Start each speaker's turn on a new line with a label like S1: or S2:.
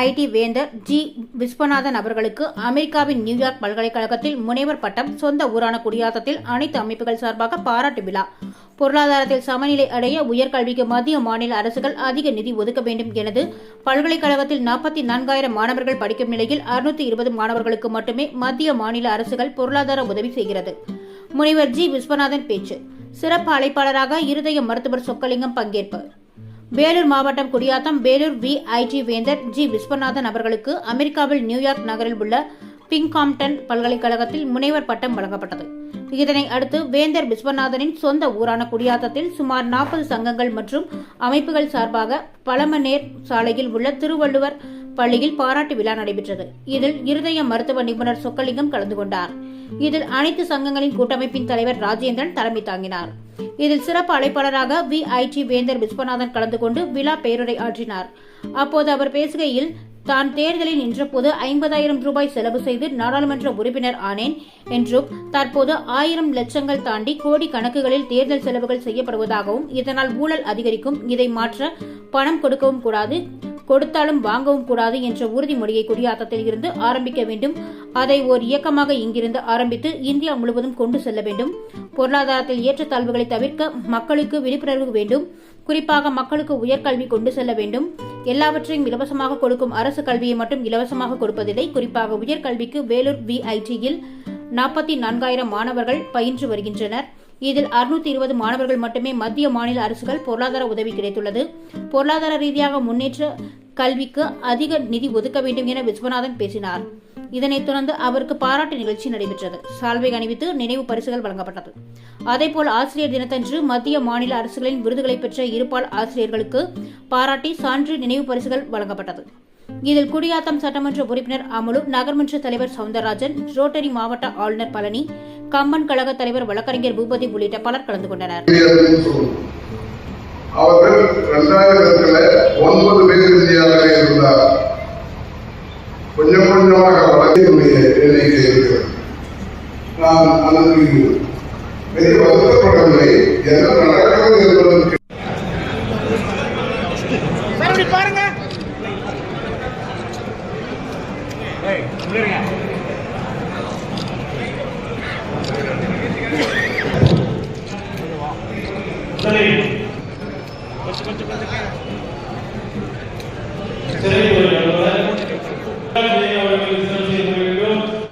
S1: ID வேந்தர் G Viswanathan அவர்களுக்கு அமெரிக்காவின் நியூயார்க் பல்கலைக்கழகத்தில் முனைவர் பட்டம் சொந்த ஊரான குடியாத்தத்தில் அனைத்து அமைப்புகள் சார்பாக பாராட்டு விழா. பொருளாதாரத்தில் சமநிலை அடைய உயர்கல்விக்கு மத்திய மாநில அரசுகள் அதிக நிதி ஒதுக்க வேண்டும் எனது பல்கலைக்கழகத்தில் நாற்பத்தி நான்காயிரம் மாணவர்கள் படிக்கும் நிலையில் அறுநூத்தி இருபது மாணவர்களுக்கு மட்டுமே மத்திய மாநில அரசுகள் பொருளாதார உதவி செய்கிறது. முனைவர் ஜி விஸ்வநாதன் பேச்சு. சிறப்பு அழைப்பாளராக இருதய மருத்துவர் சொக்கலிங்கம் பங்கேற்பு. வேலூர் மாவட்டம் குடியாத்தம் வேலூர் விஐடி வேந்தர் ஜி. விஸ்வநாதன் அவர்களுக்கு அமெரிக்காவில் நியூயார்க் நகரில் உள்ள பிங்காம்டன் பல்கலைக்கழகத்தில் முனைவர் பட்டம் வழங்கப்பட்டது. இதனை அடுத்து வேந்தர் விஸ்வநாதனின் சொந்த ஊரான குடியாத்தத்தில் சுமார் நாற்பது சங்கங்கள் மற்றும் அமைப்புகள் சார்பாக பழமநேர் சாலையில் உள்ள திருவள்ளுவர் பள்ளியில் பாராட்டு விழா நடைபெற்றது. இதில் இருதய மருத்துவ நிபுணர் சொக்கலிங்கம் கலந்து கொண்டார். இதில் அனைத்து சங்கங்களின் கூட்டமைப்பின் தலைவர் ராஜேந்திரன் தலைமை தாங்கினார். இதில் சிறப்பு அழைப்பாளராக விஐடி வேந்தர் விஸ்வநாதன் கலந்து கொண்டு விழா பேருரை ஆற்றினார். அப்போது அவர் பேசுகையில் தான் தேர்தலில் நின்றபோது ஐம்பதாயிரம் ரூபாய் செலவு செய்து நாடாளுமன்ற உறுப்பினர் ஆனேன் என்றும் தற்போது ஆயிரம் லட்சங்கள் தாண்டி கோடி கணக்குகளில் தேர்தல் செலவுகள் செய்யப்படுவதாகவும் இதனால் ஊழல் அதிகரிக்கும் இதை மாற்ற பணம் கொடுக்கவும் கூடாது கொடுத்தாலும் வாங்கவும் கூடாது என்ற உறுதிமொழியை குடியாத்தத்தில் இருந்து ஆரம்பிக்க வேண்டும். அதை ஓர் இயக்கமாக இங்கிருந்து ஆரம்பித்து இந்தியா முழுவதும் கொண்டு செல்ல வேண்டும். பொருளாதாரத்தில் ஏற்றத்தாழ்வுகளை தவிர்க்க மக்களுக்கு விழிப்புணர்வு வேண்டும். குறிப்பாக மக்களுக்கு உயர்கல்வி கொண்டு செல்ல வேண்டும். எல்லாவற்றையும் இலவசமாக கொடுக்கும் அரசு கல்வியை மட்டும் இலவசமாக கொடுப்பதில்லை. குறிப்பாக உயர்கல்விக்கு வேலூர் விஐடியில் நாற்பத்தி நான்காயிரம் மாணவர்கள் பயின்று வருகின்றனர். இதில் அறுநூத்தி இருபது மாணவர்கள் மட்டுமே மத்திய மாநில அரசுகள் பொருளாதார உதவி கிடைத்துள்ளது. பொருளாதார ரீதியாக முன்னேற்ற கல்விக்கு அதிக நிதி ஒதுக்க வேண்டும் என விஸ்வநாதன் பேசினார். இதனைத் தொடர்ந்து அவருக்கு பாராட்டு நிகழ்ச்சி நடைபெற்றது. சால்வை அணிவித்து நினைவு பரிசுகள் வழங்கப்பட்டது. அதேபோல் ஆசிரியர் தினத்தன்று மத்திய மாநில அரசுகளின் விருதுகளை பெற்ற இருபால் ஆசிரியர்களுக்கு பாராட்டி சான்று நினைவு பரிசுகள் வழங்கப்பட்டது. இதில் குடியாத்தம் சட்டமன்ற உறுப்பினர் அமுலு நகர்மன்ற தலைவர் சவுந்தரராஜன் ரோட்டரி மாவட்ட ஆளுநர் பழனி கம்மன் கழக தலைவர் வழக்கறிஞர் பூபதி உள்ளிட்ட பலர் கலந்து கொண்டனர்.
S2: அவர்கள் இரண்டாயிரத்துல ஒன்பது பேர் இந்தியாவில் இருந்தார். கொஞ்சம் கொஞ்சமாக வழக்கினுடைய எண்ணிக்கை இருக்கிறது. நான் அனுபவிக்கிறேன் பாருங்க. முன்னேறுங்க